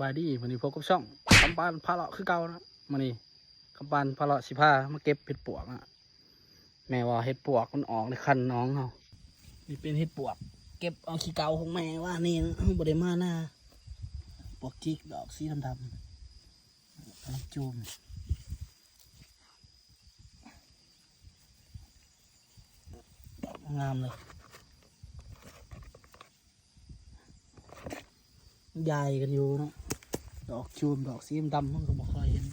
บายดีวันนี้พบกับช่องคำปานพาเลาะคือเก่านะมานี่คำปานพาเลาะสิพามาเก็บเห็ดปวกอะแม่ว่าเห็ดปวกมันออกในคันน้องเขานี่เป็นเห็ดปวก เก็บเอาขี้เกาของแม่ว่านี่นะบไดมาหน้าปวกจิกดอกสีดำๆกำลังจูมงามเลยใหญ่กันอยู่เนาะ ดอกชูมดอกสีดำมันก็บ่เคยเห็น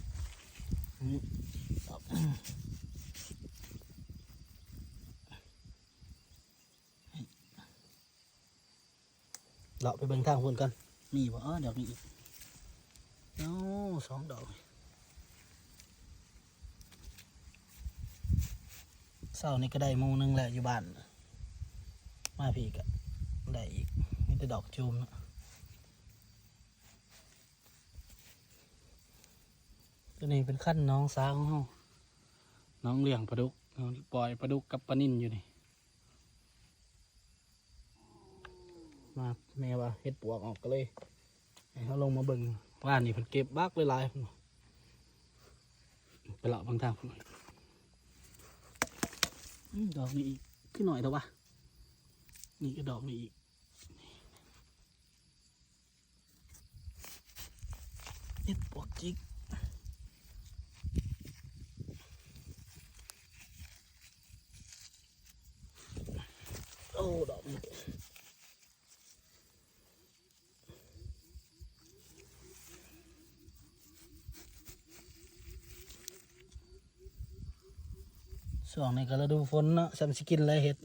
ดอกเราไปเบิ่งทางคนกัน มีบ่เออดอกนี้อีกโอ้สองดอกเศร้านี่ก็ได้มูหนึงแหละอยู่บ้าน มาพี่ก็ได้อีกมีแต่ดอกจูมนะ ตัวนี้เป็นขั้นน้องสาวของเฮาน้องเลี้ยงปลาดุกน้องปล่อยปลาดุกกับปลานิ่นอยู่นี่ มาแม่ว่าเฮ็ดปวกออกก็เลยให้เขาลงมาเบิ่งว่านี่เพิ่นเก็บบักหลายๆพุ่นไปเลาะบางทางพุ่นอืมดอกนี้อีกขึ้นหน่อยเถอะวะนี่ก็ดอกนี้อีกเฮ็ดปวกจิก โอ้ดอกมัน ช่วงนี้ก็ฤดูฝนเนาะฉันสกินไรเห็ด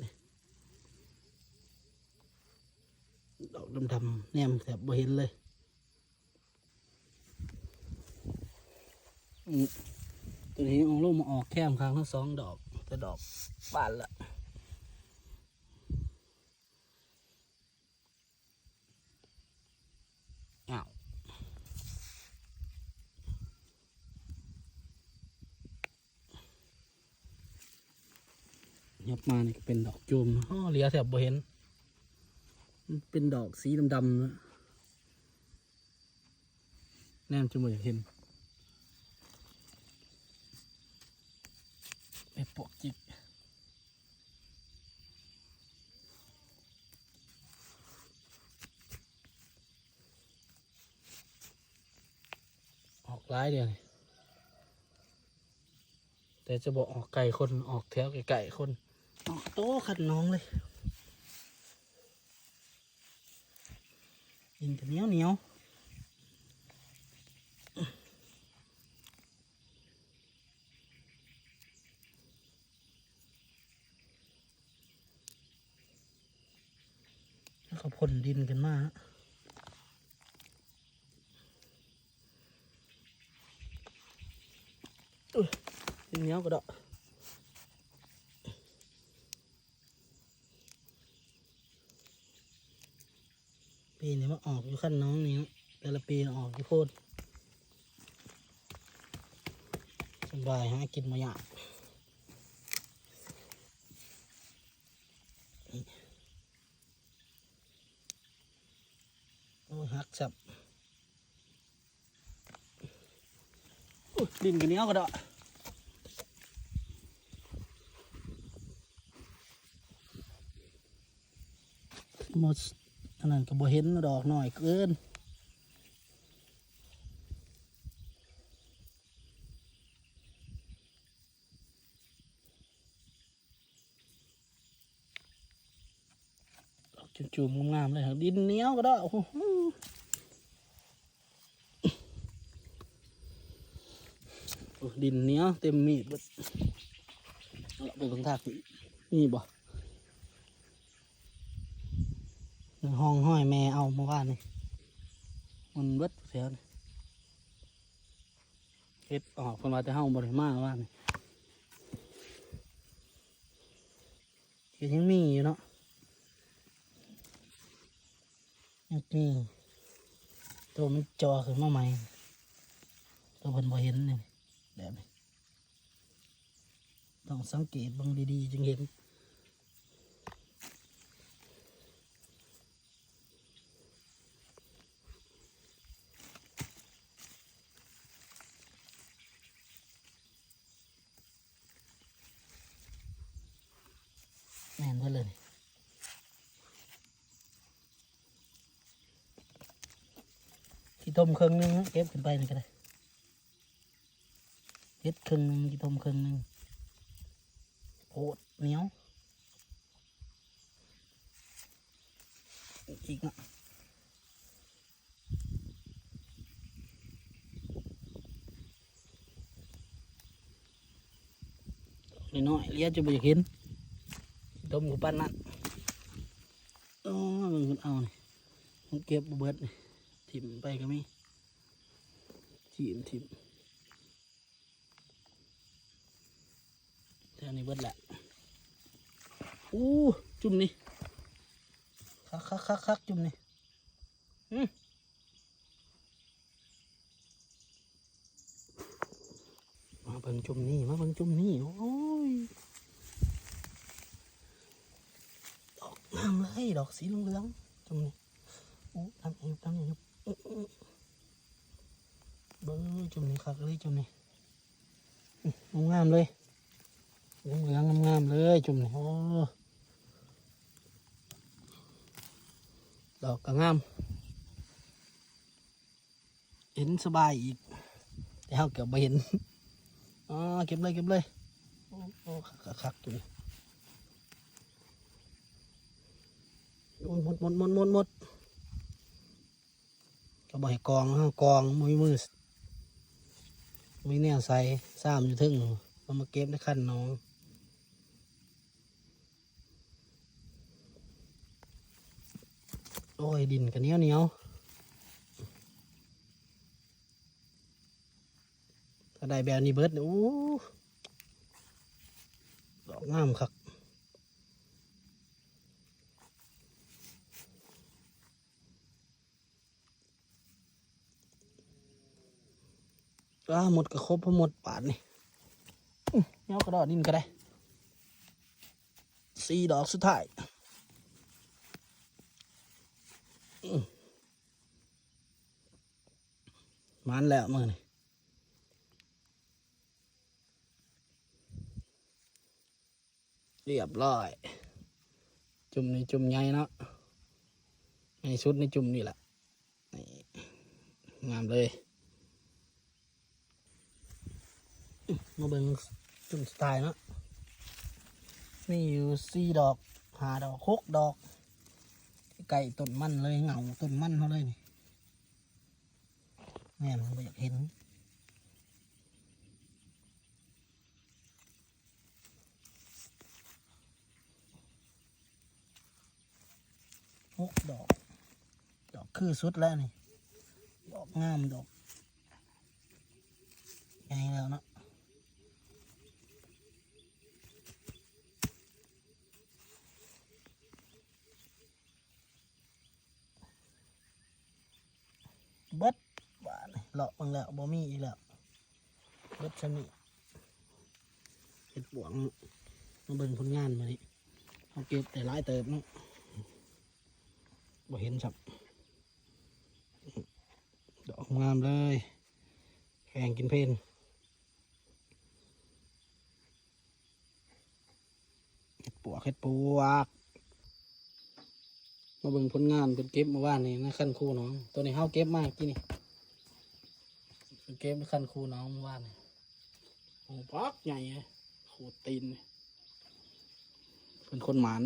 ดอกดำๆเนี่ยมแทบบ่เห็นเลยตัวนี้องลูกมาออกแค้มครั้งทั้งสองดอกแต่ดอกบานละ ยับมานี่ก็เป็นดอกจูมอ๋อเหลียแถบบ่เห็น มันเป็นดอกสีดำๆนะแนมจมูกอยากเห็นไอ้ปวกจิกออกร้ายเดียวนี่แต่จะบอกออกไก่คนออกแถวไก่ๆคนออก โตขัดน้องเลยยินแต่เนี้ยวเนี้ยวแล้วก็พ่นดินกันมากดินเนี้ยวก็ดอก ปีนี้มาออกอยู่ขั้นน้องนี้วแต่ละปีออกอยู่โคตรสบายหากินมายากโอ้หักสับดินกันเนี้ยวก็ไดอกหมด นนั้นก็บ่เห็นดอกหน่อยเกินจุ่มๆงามเลยครับดินเหนียวก็ได้โอ้โหดินเหนียวเต็มมีดเบิดเอาไปเบิ่งทางนี้นี่บ่ ห้องห้อยแม่เอาเมื่อวานนี่มันเบิดเสียเฮ็ดออกคนมาแต่เฮาบริมาว่านี่ก็ยังมีอยู่เนาะยังมีตัวมันจอขึ้นมาใหม่ตัวเพิ่นบ่เห็นนี่แบบนี้ต้องสังเกตบิ่งดีๆจึงเห็น โขี้ ต้มเครึ่องนึงเก็บขึ้นไปนี่ก็ได้เฮ็ดครึ่องนึงขี้ต้มเครึ่องนึงโพดเหนียวอีกอะน้อยเลี้ยจะไปเห็นต้มกับปั้นนั่นอ๋อมันเอาเนี่ยมันเก็บบเบิดนี่ ถิ่มไปก็มีถิ่มถิ่มแถวนี้เบิดแหละอู้จุ่มนี่คักคักคักคักจุ่มนี่อืมมาเบิ่งจุ่มนี่มาเบิ่งจุ่มนี่โอ้ยดอกงามเลยดอกสีเหลืองๆจุ่มนี่โอ้ทำเองทำเอง เบิ้งจุ่มนี่คักเลยจุ่มนี่อื้องามเลยเหลืองๆงามๆเลยจุ่มนี่โอ้ดอกก็งาม เห็นสบายอีกแต่เขาเกือบไม่เห็นอ๋อเก็บเลยเก็บเลยโอ้โอ้คักคักๆจุ่มนี่หมดหมดหมดหมดหมด ก็บอกให้กองห้ากองมือมือมีแนวใส่ซ้ำอยู่ถึงเอามาเก็บในขั้นน้องโอ้ย ดินกันเนี้ยวเนี้ยถ้าได้แบบนี้เบิดเนี่ยโอ้ดอกงามคัก อ้าหมดก็ครบพอหมดป่านนี่เหนียวกระดอดินก็ได้สี่ดอกสุดท้ายมันแล้วมือนี่เรียบร้อย จุ่มนี่จุ่มใหญ่เนาะในชุดนี่จุ่มนี่แหละงามเลยอื้อ มาเบิ่งจุ่มสไตล์เนาะมีอยู่สี่ดอกหาดอกหกดอก ไก่ต้นมันเลยเหงาต้นมันเขาเลยนี่แม่มันไม่อยากเห็นหกดอก ดอกคือสุดแล้วนี่ ดอกงามดอกใหญ่แล้วเนาะเบิดบาดนี่ เลาะบังแล้วบ่มีอีกแล้วเบิดชนิเห็ดบวงมาเบิ่งผลงานมานี่เอาเก็บแต่หลายเติบเนาะบ่เห็นสับดอกงามเลยแข่งกินเพลนเห็ดปวกเห็ดปวกมาเบิ่งผลงานเป็นเก็บมาว่านนี่นะขั้นคู่น้อง ตัวนี้เฮาเก็บมากกี่นี่ เป็นเก็นคันคู่น้องเมื่อวาเนี่ยโอ้ปักใหญ่เลยโหตีน เป็นคนหมาน